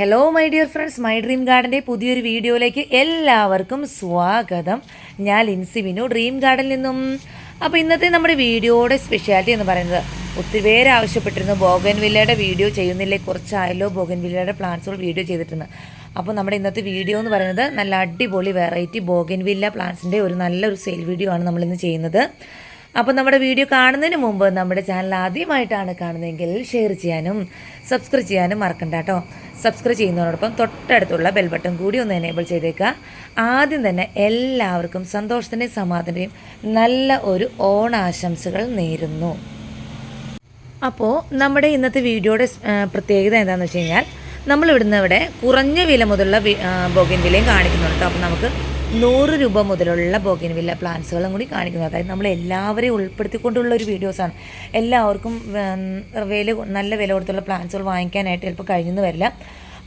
Hello my dear friends my dream ഗാർഡന്റെ പുതിയൊരു വീഡിയോയിലേക്ക് എല്ലാവർക്കും സ്വാഗതം. ഞാൻ ലിൻസി വിനു ഡ്രീം ഗാർഡനിൽ നിന്നും. അപ്പോൾ ഇന്നത്തെ നമ്മുടെ വീഡിയോയുടെ സ്പെഷ്യാലിറ്റി എന്ന് പറയുന്നത് ഒത്തിരി പേര് ആവശ്യപ്പെട്ടിരുന്നു ബോഗൻവില്ലയുടെ വീഡിയോ ചെയ്യുന്നില്ലേ കുറച്ചായല്ലോ ബോഗൻവില്ലയുടെ പ്ലാന്റ്സുകൾ വീഡിയോ ചെയ്തിട്ടുണ്ട്. അപ്പോൾ നമ്മുടെ ഇന്നത്തെ വീഡിയോ എന്ന് പറയുന്നത് നല്ല അടിപൊളി വെറൈറ്റി ബോഗൻവില്ല പ്ലാന്റ്സിന്റെ ഒരു നല്ലൊരു സെയിൽ വീഡിയോ ആണ് നമ്മളിന്ന് ചെയ്യുന്നത്. അപ്പോൾ നമ്മുടെ വീഡിയോ കാണുന്നതിന് മുമ്പ് നമ്മുടെ ചാനൽ ആദ്യമായിട്ടാണ് കാണുന്നതെങ്കിൽ ഷെയർ ചെയ്യാനും സബ്സ്ക്രൈബ് ചെയ്യാനും മറക്കണ്ട കേട്ടോ സബ്സ്ക്രൈബ് ചെയ്യുന്നതോടൊപ്പം തൊട്ടടുത്തുള്ള ബെൽ ബട്ടൺ കൂടി ഒന്ന് എനേബിൾ ചെയ്തേക്കുക ആദ്യം തന്നെ എല്ലാവർക്കും സന്തോഷത്തിന്റെയും സമാധാനത്തെയും നല്ല ഒരു ഓണാശംസകൾ നേരുന്നു. അപ്പോൾ നമ്മുടെ ഇന്നത്തെ വീഡിയോയുടെ പ്രത്യേകത എന്താണെന്ന് വെച്ച് കഴിഞ്ഞാൽ നമ്മളിവിടുന്ന് ഇവിടെ കുറഞ്ഞ വില മുതലുള്ള ബോഗിൻ വിലയും കാണിക്കുന്നുണ്ട് അപ്പോൾ നമുക്ക് നൂറ് രൂപ മുതലുള്ള ബോഗിൻ വില്ല പ്ലാന്റ്സുകളും കൂടി കാണിക്കുന്നത് അതായത് നമ്മൾ എല്ലാവരെയും ഉൾപ്പെടുത്തിക്കൊണ്ടുള്ള ഒരു വീഡിയോസാണ്. എല്ലാവർക്കും വില നല്ല വില കൊടുത്തുള്ള പ്ലാന്റ്സുകൾ വാങ്ങിക്കാനായിട്ട് ചിലപ്പോൾ കഴിഞ്ഞെന്ന് വരില്ല.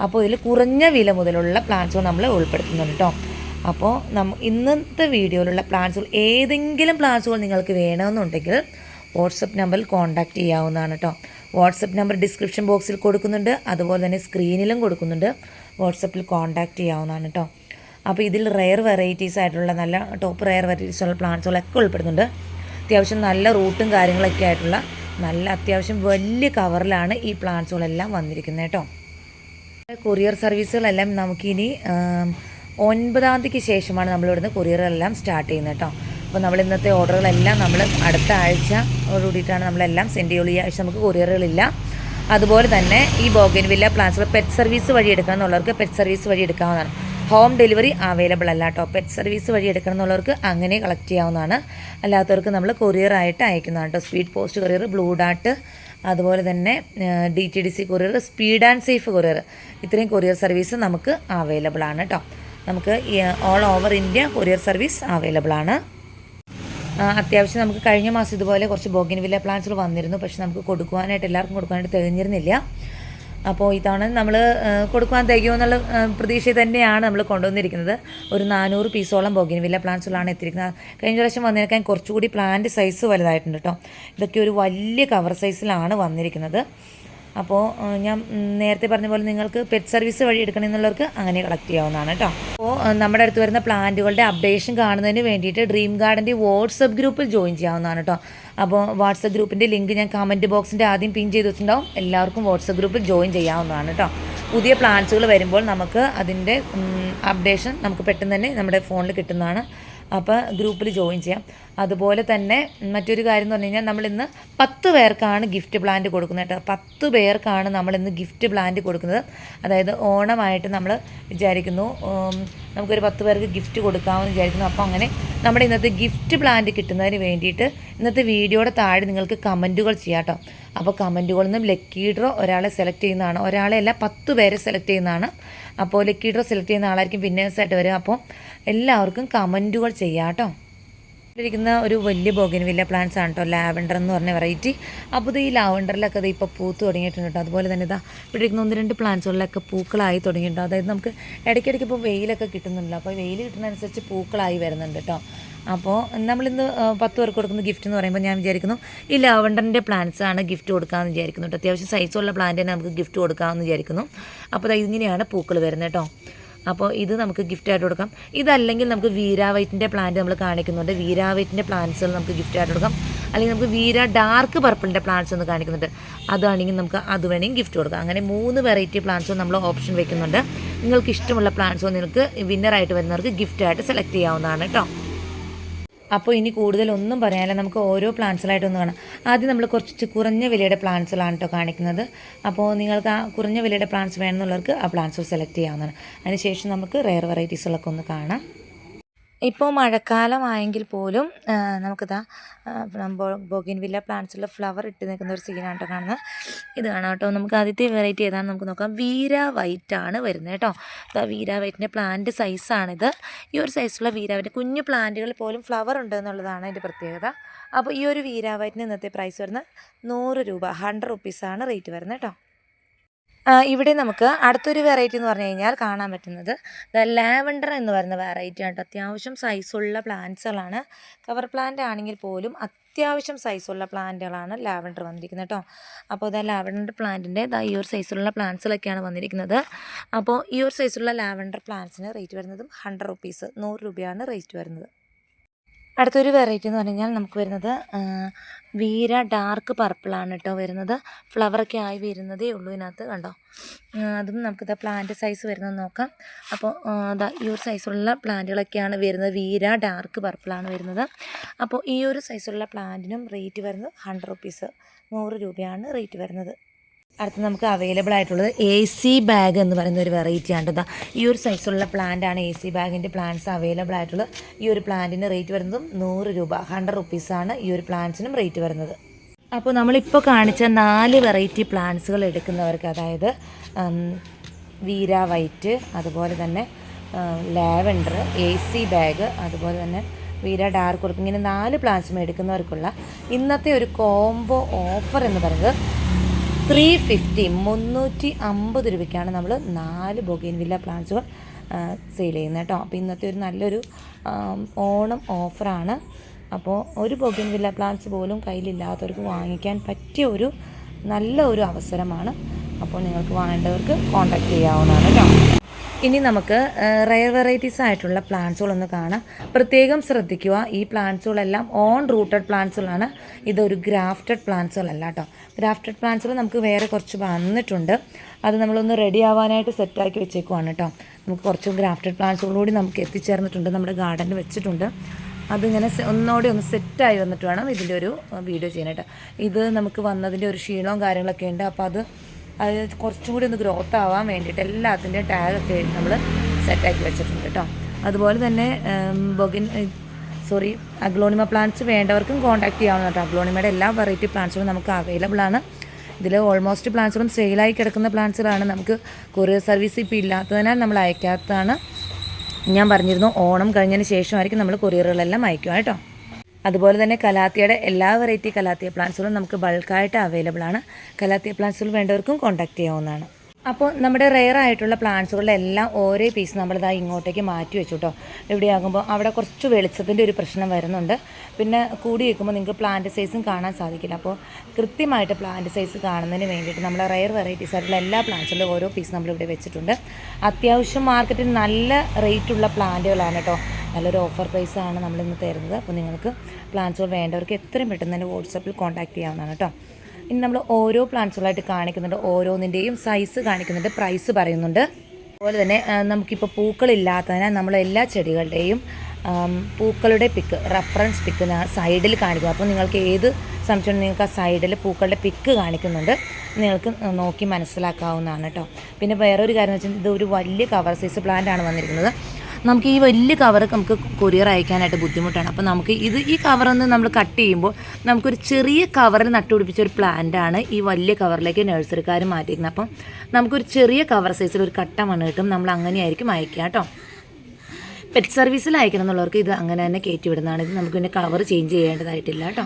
അപ്പോൾ ഇതിൽ കുറഞ്ഞ വില മുതലുള്ള പ്ലാന്റ്സുകൾ നമ്മൾ ഉൾപ്പെടുത്തുന്നുണ്ട് കേട്ടോ അപ്പോൾ നമ്മ ഇന്നത്തെ വീഡിയോയിലുള്ള പ്ലാന്റ്സുകൾ ഏതെങ്കിലും പ്ലാന്റ്സുകൾ നിങ്ങൾക്ക് വേണമെന്നുണ്ടെങ്കിൽ വാട്സപ്പ് നമ്പറിൽ കോൺടാക്റ്റ് ചെയ്യാവുന്നതാണ് കേട്ടോ വാട്സപ്പ് നമ്പർ ഡിസ്ക്രിപ്ഷൻ ബോക്സിൽ കൊടുക്കുന്നുണ്ട്. അതുപോലെ തന്നെ സ്ക്രീനിലും കൊടുക്കുന്നുണ്ട്. വാട്സപ്പിൽ കോൺടാക്റ്റ് ചെയ്യാവുന്നതാണ് കേട്ടോ അപ്പോൾ ഇതിൽ റെയർ വെറൈറ്റീസ് ആയിട്ടുള്ള നല്ല ടോപ്പ് റെയർ വെറൈറ്റീസ് ഉള്ള പ്ലാന്റ്സുകളൊക്കെ ഉൾപ്പെടുന്നുണ്ട്. അത്യാവശ്യം നല്ല റൂട്ടും കാര്യങ്ങളൊക്കെ ആയിട്ടുള്ള നല്ല അത്യാവശ്യം വലിയ കവറിലാണ് ഈ പ്ലാന്റ്സുകളെല്ലാം വന്നിരിക്കുന്നത് കേട്ടോ. കൊറിയർ സർവീസുകളെല്ലാം നമുക്കിനി ഒൻപതാം തീയതിക്ക് ശേഷമാണ് നമ്മളിവിടുന്ന് കൊറിയറെല്ലാം സ്റ്റാർട്ട് ചെയ്യുന്നത് കേട്ടോ. അപ്പോൾ നമ്മൾ ഇന്നത്തെ ഓർഡറുകളെല്ലാം നമ്മൾ അടുത്ത ആഴ്ച കൂടിയിട്ടാണ് നമ്മളെല്ലാം സെൻഡ് ചെയ്യുള്ളൂ. ഈ ആഴ്ച നമുക്ക് കൊറിയറുകളില്ല അതുപോലെ തന്നെ ഈ ബോഗൻ വില്ല പ്ലാൻസുകൾ പെറ്റ് സർവീസ് വഴി എടുക്കാമെന്നുള്ളവർക്ക് പെറ്റ് സർവീസ് വഴി എടുക്കാവുന്നതാണ്. ഹോം ഡെലിവറി അവൈലബിൾ അല്ല കേട്ടോ. പെറ്റ് സർവീസ് വഴി എടുക്കണം എന്നുള്ളവർക്ക് അങ്ങനെ കളക്ട് ചെയ്യാവുന്നതാണ്. അല്ലാത്തവർക്ക് നമ്മൾ കൊറിയർ ആയിട്ട് അയക്കുന്നതാണ് കേട്ടോ. സ്പീഡ് പോസ്റ്റ് കൊറിയർ ബ്ലൂ ഡാട്ട് അതുപോലെ തന്നെ D T D C courier speed and safe courier ഇത്രയും കൊറിയർ സർവീസ് നമുക്ക് അവൈലബിൾ ആണ് കേട്ടോ. നമുക്ക് all over India courier service available ആണ്. അത്യാവശ്യം നമുക്ക് കഴിഞ്ഞ മാസം ഇതുപോലെ കുറച്ച് ബോഗിൻ വില്ല പ്ലാന്റ്സുകൾ വന്നിരുന്നു. പക്ഷെ നമുക്ക് കൊടുക്കുവാനായിട്ട് എല്ലാവർക്കും കൊടുക്കാനായിട്ട് തികഞ്ഞിരുന്നില്ല അപ്പോൾ ഇത്തവണ നമ്മൾ കൊടുക്കുവാൻ തികയോ എന്നുള്ള പ്രതീക്ഷ തന്നെയാണ് നമ്മൾ കൊണ്ടുവന്നിരിക്കുന്നത്. ഒരു നാനൂറ് പീസോളം ബോഗിൻ വില്ല പ്ലാന്റ്സുകളാണ് എത്തിയിരിക്കുന്നത്. കഴിഞ്ഞ പ്രാവശ്യം വന്നിരിക്കാൻ കുറച്ചുകൂടി പ്ലാന്റ് സൈസ് വലുതായിട്ടുണ്ട് കേട്ടോ. ഇതൊക്കെ ഒരു വലിയ കവർ സൈസിലാണ് വന്നിരിക്കുന്നത്. അപ്പോൾ ഞാൻ നേരത്തെ പറഞ്ഞ പോലെ നിങ്ങൾക്ക് പെറ്റ് സർവീസ് വഴി എടുക്കണമെന്നുള്ളവർക്ക് അങ്ങനെ കളക്ട് ചെയ്യാവുന്നതാണ് കേട്ടോ. അപ്പോൾ നമ്മുടെ അടുത്ത് വരുന്ന പ്ലാന്റുകളുടെ അപ്ഡേഷൻ കാണുന്നതിന് വേണ്ടിയിട്ട് ഡ്രീം ഗാർഡന്റെ വാട്സപ്പ് ഗ്രൂപ്പിൽ ജോയിൻ ചെയ്യാവുന്നതാണ് കേട്ടോ. അപ്പോൾ വാട്സപ്പ് ഗ്രൂപ്പിന്റെ ലിങ്ക് ഞാൻ കമന്റ് ബോക്സിന്റെ ആദ്യം പിൻ ചെയ്ത് വെച്ചിട്ടുണ്ടാവും. എല്ലാവർക്കും വാട്സപ്പ് ഗ്രൂപ്പിൽ ജോയിൻ ചെയ്യാവുന്നതാണ് കേട്ടോ. പുതിയ പ്ലാന്റ്സുകൾ വരുമ്പോൾ നമുക്ക് അതിന്റെ അപ്ഡേഷൻ നമുക്ക് പെട്ടെന്ന് തന്നെ നമ്മുടെ ഫോണിൽ കിട്ടുന്നതാണ്. അപ്പോൾ ഗ്രൂപ്പിൽ ജോയിൻ ചെയ്യാം. അതുപോലെ തന്നെ മറ്റൊരു കാര്യം എന്ന് പറഞ്ഞു കഴിഞ്ഞാൽ നമ്മളിന്ന് പത്ത് പേർക്കാണ് ഗിഫ്റ്റ് പ്ലാന്റ് കൊടുക്കുന്നത് കേട്ടോ. പത്ത് പേർക്കാണ് നമ്മളിന്ന് ഗിഫ്റ്റ് പ്ലാന്റ് കൊടുക്കുന്നത്. അതായത് ഓണമായിട്ട് നമ്മൾ വിചാരിക്കുന്നു നമുക്കൊരു പത്ത് പേർക്ക് ഗിഫ്റ്റ് കൊടുക്കാമെന്ന് വിചാരിക്കുന്നു. അപ്പോൾ അങ്ങനെ നമ്മുടെ ഇന്നത്തെ ഗിഫ്റ്റ് പ്ലാന്റ് കിട്ടുന്നതിന് വേണ്ടിയിട്ട് ഇന്നത്തെ വീഡിയോയുടെ താഴെ നിങ്ങൾക്ക് കമന്റുകൾ ചെയ്യാം കേട്ടോ. അപ്പോൾ കമന്റുകളിൽ നിന്നും ലക്കി ഡ്രോ ഒരാളെ സെലക്ട് ചെയ്യുന്നതാണ്. ഒരാളെ അല്ല പത്ത് പേരെ സെലക്ട് ചെയ്യുന്നതാണ്. അപ്പോൾ ലക്കി ഡ്രോ സെലക്ട് ചെയ്യുന്ന ആളായിരിക്കും വിന്നേഴ്സായിട്ട് വരും അപ്പോൾ എല്ലാവർക്കും കമന്റുകൾ ചെയ്യാം കേട്ടോ. ഇരിക്കുന്ന ഒരു വലിയ ബോഗൻവില്ല പ്ലാന്റ്സ് ആണ് കേട്ടോ. ലാവൻഡർ എന്ന് പറഞ്ഞ വെറൈറ്റി അപ്പോൾ ഈ ലാവൻഡറിലൊക്കെ ഇത് ഇപ്പോൾ പൂത്ത് തുടങ്ങിയിട്ടുണ്ട് കേട്ടോ. അതുപോലെ തന്നെ ഇതാ ഇരിക്കുന്ന ഒന്ന് രണ്ട് പ്ലാന്റ്സുകളിലൊക്കെ പൂക്കളായി തുടങ്ങിയിട്ടുണ്ട്. അതായത് നമുക്ക് ഇടയ്ക്കിടയ്ക്ക് ഇപ്പോൾ വെയിലൊക്കെ കിട്ടുന്നുണ്ടല്ലോ. അപ്പോൾ വെയിൽ കിട്ടുന്നതനുസരിച്ച് പൂക്കളായി വരുന്നുണ്ട് കേട്ടോ. അപ്പോൾ നമ്മളിന്ന് പത്ത് പേർക്ക് കൊടുക്കുന്ന ഗിഫ്റ്റ് എന്ന് പറയുമ്പോൾ ഞാൻ വിചാരിക്കുന്നു ഈ ലാവണ്ടറിന്റെ പ്ലാന്റ്സ് ആണ് ഗിഫ്റ്റ് കൊടുക്കാമെന്ന് വിചാരിക്കുന്നു കേട്ടോ അത്യാവശ്യം സൈസുള്ള പ്ലാന്റ് തന്നെ നമുക്ക് ഗിഫ്റ്റ് കൊടുക്കാമെന്ന് വിചാരിക്കുന്നു. അപ്പോൾ ദാ ഇങ്ങനെയാണ് പൂക്കൾ വരുന്നത് കേട്ടോ അപ്പോൾ ഇത് നമുക്ക് ഗിഫ്റ്റ് ആയിട്ട് കൊടുക്കാം. ഇതല്ലെങ്കിൽ നമുക്ക് വീരാവൈറ്റിന്റെ പ്ലാന്റ് നമ്മൾ കാണിക്കുന്നുണ്ട്. വീരാവൈറ്റിന്റെ പ്ലാന്റ്സുകൾ നമുക്ക് ഗിഫ്റ്റ് ആയിട്ട് കൊടുക്കാം. അല്ലെങ്കിൽ നമുക്ക് വീര ഡാർക്ക് പർപ്പിളിന്റെ പ്ലാന്റ്സ് ഒന്ന് കാണിക്കുന്നുണ്ട്. അതാണെങ്കിൽ നമുക്ക് അത് വേണമെങ്കിൽ ഗിഫ്റ്റ് കൊടുക്കാം. അങ്ങനെ മൂന്ന് വെറൈറ്റി പ്ലാന്റ്സും നമ്മൾ ഓപ്ഷൻ വെക്കുന്നുണ്ട്. നിങ്ങൾക്ക് ഇഷ്ടമുള്ള പ്ലാന്റ്സോ നിങ്ങൾക്ക് വിന്നറായിട്ട് വരുന്നവർക്ക് ഗിഫ്റ്റായിട്ട് സെലക്ട് ചെയ്യാവുന്നതാണ് കേട്ടോ അപ്പോൾ ഇനി കൂടുതലൊന്നും പറയാനില്ല. നമുക്ക് ഓരോ പ്ലാന്റ്സിലായിട്ടൊന്ന് കാണാം. ആദ്യം നമ്മൾ കുറച്ച് കുറഞ്ഞ വിലയുടെ പ്ലാന്റ്സുകളാണ് കേട്ടോ കാണിക്കുന്നത്. അപ്പോൾ നിങ്ങൾക്ക് ആ കുറഞ്ഞ വിലയുടെ പ്ലാന്റ്സ് വേണമെന്നുള്ളവർക്ക് ആ പ്ലാന്റ്സ് സെലക്ട് ചെയ്യാവുന്നതാണ്. അതിനുശേഷം നമുക്ക് റെയർ വെറൈറ്റീസുകളൊക്കെ ഒന്ന് കാണാം. ഇപ്പോൾ മഴക്കാലമായെങ്കിൽ പോലും നമുക്കിതാ ബോഗിൻ വില്ല പ്ലാന്റ്സുള്ള ഫ്ലവർ ഇട്ട് നിൽക്കുന്ന ഒരു സീനാണ് കേട്ടോ കാണുന്നത്. ഇത് കാണാം കേട്ടോ നമുക്ക് ആദ്യത്തെ വെറൈറ്റി ഏതാണ് നമുക്ക് നോക്കാം. വീര വൈറ്റ് ആണ് വരുന്നത് കേട്ടോ ദാ വീര വൈറ്റിന്റെ പ്ലാന്റ് സൈസാണിത് ഈ ഒരു സൈസുള്ള വീര വൈറ്റ് കുഞ്ഞു പ്ലാന്റുകൾ പോലും ഫ്ലവർ ഉണ്ട് എന്നുള്ളതാണ് അതിന്റെ പ്രത്യേകത. അപ്പോൾ ഈ ഒരു വീര വൈറ്റിന് ഇന്നത്തെ പ്രൈസ് വരുന്നത് നൂറ് രൂപ ഹൺഡ്രഡ് റുപ്പീസാണ് റേറ്റ് വരുന്നത് കേട്ടോ ഇവിടെ നമുക്ക് അടുത്തൊരു വെറൈറ്റി എന്ന് പറഞ്ഞു കഴിഞ്ഞാൽ കാണാൻ പറ്റുന്നത് ലാവൻഡർ എന്ന് പറയുന്ന വെറൈറ്റി ആണ് അത്യാവശ്യം സൈസുള്ള പ്ലാന്റ്സുകളാണ് കവർ പ്ലാന്റ് ആണെങ്കിൽ പോലും അത്യാവശ്യം സൈസുള്ള പ്ലാന്റുകളാണ് ലാവൻഡർ വന്നിരിക്കുന്നത് കേട്ടോ. അപ്പോൾ ഇതാ ലാവൻഡർ പ്ലാന്റിന്റെ ഇതാ ഈ ഒരു സൈസിലുള്ള പ്ലാന്റ്സുകളൊക്കെയാണ് വന്നിരിക്കുന്നത്. അപ്പോൾ ഈ ഒരു സൈസുള്ള ലാവൻഡർ പ്ലാന്റ്സിന് റേറ്റ് വരുന്നതും ഹൺഡ്രഡ് റുപ്പീസ് നൂറ് രൂപയാണ് റേറ്റ് വരുന്നത്. അടുത്തൊരു വെറൈറ്റി എന്ന് പറഞ്ഞാൽ നമുക്ക് വരുന്നത് വീര ഡാർക്ക് പർപ്പിളാണ് കേട്ടോ വരുന്നത്. ഫ്ലവറൊക്കെ ആയി വരുന്നതേ ഉള്ളൂ ഇതിനകത്ത് കണ്ടോ? അതും നമുക്കിത് പ്ലാന്റ് സൈസ് വരുന്നത് നോക്കാം. അപ്പോൾ അതാ ഈ ഒരു സൈസുള്ള പ്ലാന്റുകളൊക്കെയാണ് വരുന്നത്. വീര ഡാർക്ക് പർപ്പിളാണ് വരുന്നത്. അപ്പോൾ ഈ ഒരു സൈസുള്ള പ്ലാന്റിനും റേറ്റ് വരുന്നത് ഹൺഡ്രഡ് റുപ്പീസ് നൂറ് രൂപയാണ് റേറ്റ് വരുന്നത്. അടുത്ത് നമുക്ക് അവൈലബിൾ ആയിട്ടുള്ളത് എ സി ബാഗ് എന്ന് പറയുന്ന ഒരു വെറൈറ്റി ആണ് കേട്ടോ ഈ ഒരു സൈസുള്ള പ്ലാന്റ് ആണ് എ സി ബാഗിന്റെ പ്ലാന്റ്സ് അവൈലബിൾ ആയിട്ടുള്ളത്. ഈ ഒരു പ്ലാന്റിന് റേറ്റ് വരുന്നതും നൂറ് രൂപ ഹൺഡ്രഡ് റുപ്പീസാണ് ഈ ഒരു പ്ലാന്റ്സിനും റേറ്റ് വരുന്നത്. അപ്പോൾ നമ്മളിപ്പോൾ കാണിച്ച നാല് വെറൈറ്റി പ്ലാന്റ്സുകൾ എടുക്കുന്നവർക്ക് അതായത് വീര വൈറ്റ് അതുപോലെ തന്നെ ലാവൻഡർ എ സി ബാഗ് അതുപോലെ തന്നെ വീര ഡാർക്ക് ഉറുപ്പ്. ഇങ്ങനെ നാല് പ്ലാന്റ്സും എടുക്കുന്നവർക്കുള്ള ഇന്നത്തെ ഒരു കോംബോ ഓഫർ എന്ന് പറയുന്നത് ത്രീ ഫിഫ്റ്റി മുന്നൂറ്റി അമ്പത് രൂപയ്ക്കാണ് നമ്മൾ നാല് ബൊഗൈൻ വില്ല പ്ലാന്റ്സുകൾ സെയിൽ ചെയ്യുന്നത് കേട്ടോ. അപ്പോൾ ഇന്നത്തെ ഒരു നല്ലൊരു ഓണം ഓഫറാണ്. അപ്പോൾ ഒരു ബൊഗൈൻ വില്ല പ്ലാന്റ്സ് പോലും കയ്യിലില്ലാത്തവർക്ക് വാങ്ങിക്കാൻ പറ്റിയ ഒരു നല്ല ഒരു അവസരമാണ്. അപ്പോൾ നിങ്ങൾക്ക് വാങ്ങേണ്ടവർക്ക് കോൺടാക്റ്റ് ചെയ്യാവുന്നതാണ് കേട്ടോ. ഇനി നമുക്ക് റയർ വെറൈറ്റീസ് ആയിട്ടുള്ള പ്ലാന്റ്സുകളൊന്ന് കാണാം. പ്രത്യേകം ശ്രദ്ധിക്കുക ഈ പ്ലാന്റ്സുകളെല്ലാം ഓൺ റൂട്ടഡ് പ്ലാന്റ്സുകളാണ് ഇതൊരു ഗ്രാഫ്റ്റഡ് പ്ലാന്റ്സുകളല്ല കേട്ടോ ഗ്രാഫ്റ്റഡ് പ്ലാന്റ്സുകൾ നമുക്ക് വേറെ കുറച്ച് വന്നിട്ടുണ്ട്. അത് നമ്മളൊന്ന് റെഡി ആവാനായിട്ട് സെറ്റാക്കി വെച്ചേക്കുവാണ് കേട്ടോ നമുക്ക് കുറച്ച് ഗ്രാഫ്റ്റഡ് പ്ലാന്റ്സുകളൂടി നമുക്ക് എത്തിച്ചേർന്നിട്ടുണ്ട് നമ്മുടെ ഗാർഡനിൽ വെച്ചിട്ടുണ്ട്. അതിങ്ങനെ ഒന്നോടെ ഒന്ന് സെറ്റായി വന്നിട്ട് വേണം ഇതിന്റെ ഒരു വീഡിയോ ചെയ്യാനായിട്ട്. ഇത് നമുക്ക് വന്നതിന്റെ ഒരു ക്ഷീണവും കാര്യങ്ങളൊക്കെ ഉണ്ട്. അപ്പോൾ അത് അത് കുറച്ചും കൂടി ഒന്ന് ഗ്രോത്ത് ആവാൻ വേണ്ടിയിട്ട് എല്ലാത്തിന്റെയും ടാഗൊക്കെ നമ്മൾ സെറ്റാക്കി വെച്ചിട്ടുണ്ട് കേട്ടോ അതുപോലെ തന്നെ ബൊഗിൻ സോറി അഗ്ലോണിമ പ്ലാന്റ്സ് വേണ്ടവർക്കും കോൺടാക്ട് ചെയ്യാവുന്ന കേട്ടോ അഗ്ലോണിമയുടെ എല്ലാ വെറൈറ്റി പ്ലാന്റ്സുകളും നമുക്ക് അവൈലബിൾ ആണ്. ഇതിൽ ഓൾമോസ്റ്റ് പ്ലാന്റ്സുകളും സെയിലായി കിടക്കുന്ന പ്ലാന്റ്സുകളാണ് നമുക്ക് കൊറിയർ സർവീസ് ഇപ്പോൾ ഇല്ലാത്തതിനാൽ നമ്മൾ അയക്കാത്തതാണ്. ഞാൻ പറഞ്ഞിരുന്നു ഓണം കഴിഞ്ഞതിന് ശേഷമായിരിക്കും നമ്മൾ കൊറിയറുകളെല്ലാം അയക്കുക കേട്ടോ അതുപോലെ തന്നെ കലാത്തിയുടെ എല്ലാ വെറൈറ്റി കലാത്തിയ പ്ലാന്റ്സുകളും നമുക്ക് ബൾക്കായിട്ട് അവൈലബിൾ ആണ്. കലാത്തിയ പ്ലാന്റ്സുകൾ വേണ്ടവർക്കും കോൺടാക്റ്റ് ചെയ്യാവുന്നതാണ്. അപ്പോൾ നമ്മുടെ റെയർ ആയിട്ടുള്ള പ്ലാന്റ്സുകളുടെ എല്ലാം ഓരോ പീസ് നമ്മളിതാ ഇങ്ങോട്ടേക്ക് മാറ്റി വെച്ചു കേട്ടോ എവിടെയാകുമ്പോൾ അവിടെ കുറച്ച് വെളിച്ചത്തിന്റെ ഒരു പ്രശ്നം വരുന്നുണ്ട്. പിന്നെ കൂടി വെക്കുമ്പോൾ നിങ്ങൾക്ക് പ്ലാന്റ് സൈസും കാണാൻ സാധിക്കില്ല. അപ്പോൾ കൃത്യമായിട്ട് പ്ലാന്റ് സൈസ് കാണുന്നതിന് വേണ്ടിയിട്ട് നമ്മൾ റെയർ വെറൈറ്റീസ് ആയിട്ടുള്ള എല്ലാ പ്ലാന്റ്സിലും ഓരോ പീസ് നമ്മളിവിടെ വെച്ചിട്ടുണ്ട്. അത്യാവശ്യം മാർക്കറ്റിൽ നല്ല റേറ്റുള്ള പ്ലാന്റുകളാണ് കേട്ടോ നല്ലൊരു ഓഫർ പ്രൈസ് പ്രൈസാണ് നമ്മളിന്ന് തരുന്നത്. അപ്പോൾ നിങ്ങൾക്ക് പ്ലാന്റ്സുകൾ വേണ്ടവർക്ക് എത്രയും പെട്ടെന്ന് തന്നെ വാട്സപ്പിൽ കോൺടാക്ട് ചെയ്യാവുന്നതാണ് കേട്ടോ ഇനി നമ്മൾ ഓരോ പ്ലാന്റ്സുകളായിട്ട് കാണിക്കുന്നുണ്ട്. ഓരോന്നിന്റെയും സൈസ് കാണിക്കുന്നുണ്ട് പ്രൈസ് പറയുന്നുണ്ട്. അതുപോലെ തന്നെ നമുക്കിപ്പോൾ പൂക്കളില്ലാത്തതിനാൽ നമ്മൾ എല്ലാ ചെടികളുടെയും പൂക്കളുടെ പിക്ക് റെഫറൻസ് പിക്ക് സൈഡിൽ കാണിക്കും അപ്പോൾ നിങ്ങൾക്ക് ഏത് സംശയം നിങ്ങൾക്ക് ആ സൈഡിൽ പൂക്കളുടെ പിക്ക് കാണിക്കുന്നുണ്ട്. നിങ്ങൾക്ക് നോക്കി മനസ്സിലാക്കാവുന്നതാണ് കേട്ടോ പിന്നെ വേറൊരു കാര്യം എന്ന് വെച്ചാൽ ഇത് ഒരു വലിയ കവർ സൈസ് പ്ലാന്റ് ആണ് വന്നിരിക്കുന്നത്. നമുക്ക് ഈ വലിയ കവർ നമുക്ക് കൊറിയർ അയക്കാനായിട്ട് ബുദ്ധിമുട്ടാണ്. അപ്പോൾ നമുക്ക് ഇത് ഈ കവറൊന്ന് നമ്മൾ കട്ട് ചെയ്യുമ്പോൾ നമുക്കൊരു ചെറിയ കവറിൽ നട്ടുപിടിപ്പിച്ച ഒരു പ്ലാന്റാണ് ഈ വലിയ കവറിലേക്ക് നഴ്സറിക്കാർ മാറ്റിയിരിക്കുന്നത്. അപ്പം നമുക്കൊരു ചെറിയ കവർ സൈസിൽ ഒരു കട്ട മണ്ണ് കിട്ടും. നമ്മൾ അങ്ങനെയായിരിക്കും അയക്കുക കേട്ടോ. പെറ്റ് സർവീസിൽ അയക്കണം എന്നുള്ളവർക്ക് ഇത് അങ്ങനെ തന്നെ കയറ്റി വിടുന്നതാണ്. ഇത് നമുക്ക് പിന്നെ കവർ ചേഞ്ച് ചെയ്യേണ്ടതായിട്ടില്ല കേട്ടോ.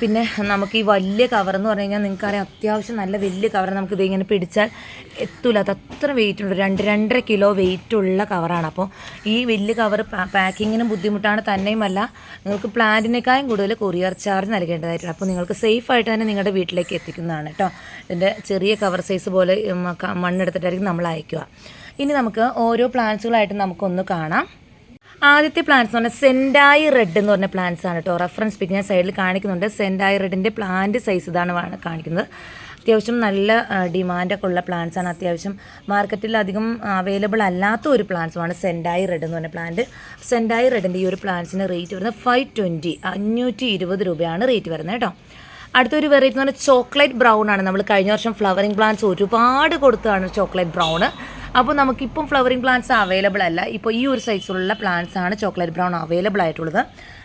പിന്നെ നമുക്ക് ഈ വലിയ കവർ എന്ന് പറഞ്ഞു കഴിഞ്ഞാൽ നിങ്ങൾക്കറിയാം അത്യാവശ്യം നല്ല വലിയ കവർ നമുക്ക് ഇത് ഇങ്ങനെ പിടിച്ചാൽ എത്തൂല. അത് അത്ര വെയിറ്റ് ഉണ്ട് രണ്ട് രണ്ടര കിലോ വെയിറ്റ് ഉള്ള കവറാണ് അപ്പോൾ ഈ വലിയ കവർ പാക്കിങ്ങിനും ബുദ്ധിമുട്ടാണ്. തന്നെയുമല്ല നിങ്ങൾക്ക് പ്ലാന്റിനേക്കാളും കൂടുതൽ കൊറിയർ ചാർജ് നൽകേണ്ടതായിട്ടുണ്ട്. അപ്പോൾ നിങ്ങൾക്ക് സേഫ് ആയിട്ട് തന്നെ നിങ്ങളുടെ വീട്ടിലേക്ക് എത്തിക്കുന്നതാണ് കേട്ടോ. ഇതിന്റെ ചെറിയ കവർ സൈസ് പോലെ മണ്ണെടുത്തിട്ടായിരിക്കും നമ്മൾ അയക്കുക. ഇനി നമുക്ക് ഓരോ പ്ലാന്റ്സുകളായിട്ട് നമുക്കൊന്ന് കാണാം. ആദ്യത്തെ പ്ലാന്റ്സ് എന്ന് പറഞ്ഞാൽ സെൻഡായി റെഡ് എന്ന് പറഞ്ഞ പ്ലാന്റ്സ് ആണ് കേട്ടോ റെഫറൻസ് പിക്ക് ഞാൻ സൈഡിൽ കാണിക്കുന്നുണ്ട്. സെൻഡായി റെഡിന്റെ പ്ലാന്റ് സൈസ് ഇതാണ് കാണിക്കുന്നത്. അത്യാവശ്യം നല്ല ഡിമാൻഡൊക്കെ ഉള്ള പ്ലാന്റ്സ് ആണ്. അത്യാവശ്യം മാർക്കറ്റിൽ അധികം അവൈലബിൾ അല്ലാത്ത ഒരു പ്ലാന്റ്സുമാണ് സെൻഡായി റെഡ് എന്ന് പറഞ്ഞ പ്ലാന്റ് സെൻഡായി റെഡിന്റെ ഈ ഒരു പ്ലാന്റ്സിന് റേറ്റ് വരുന്നത് ഫൈവ് ട്വന്റി അഞ്ഞൂറ്റി ഇരുപത് രൂപയാണ് റേറ്റ് വരുന്നത് കേട്ടോ. അടുത്തൊരു വെറൈറ്റി എന്ന് പറഞ്ഞാൽ ചോക്ലേറ്റ് ബ്രൗൺ ആണ്. നമ്മൾ കഴിഞ്ഞ വർഷം ഫ്ലവറിങ് പ്ലാന്റ്സ് ഒരുപാട് കൊടുത്തതാണ് ചോക്ലേറ്റ് ബ്രൗൺ അപ്പോൾ നമുക്കിപ്പം ഫ്ലവറിങ് പ്ലാന്റ്സ് അവൈലബിൾ അല്ല. ഇപ്പോൾ ഈ ഒരു സൈസിലുള്ള പ്ലാന്റ്സ് ആണ് ചോക്ലേറ്റ് ബ്രൗൺ അവൈലബിൾ ആയിട്ടുള്ളത്.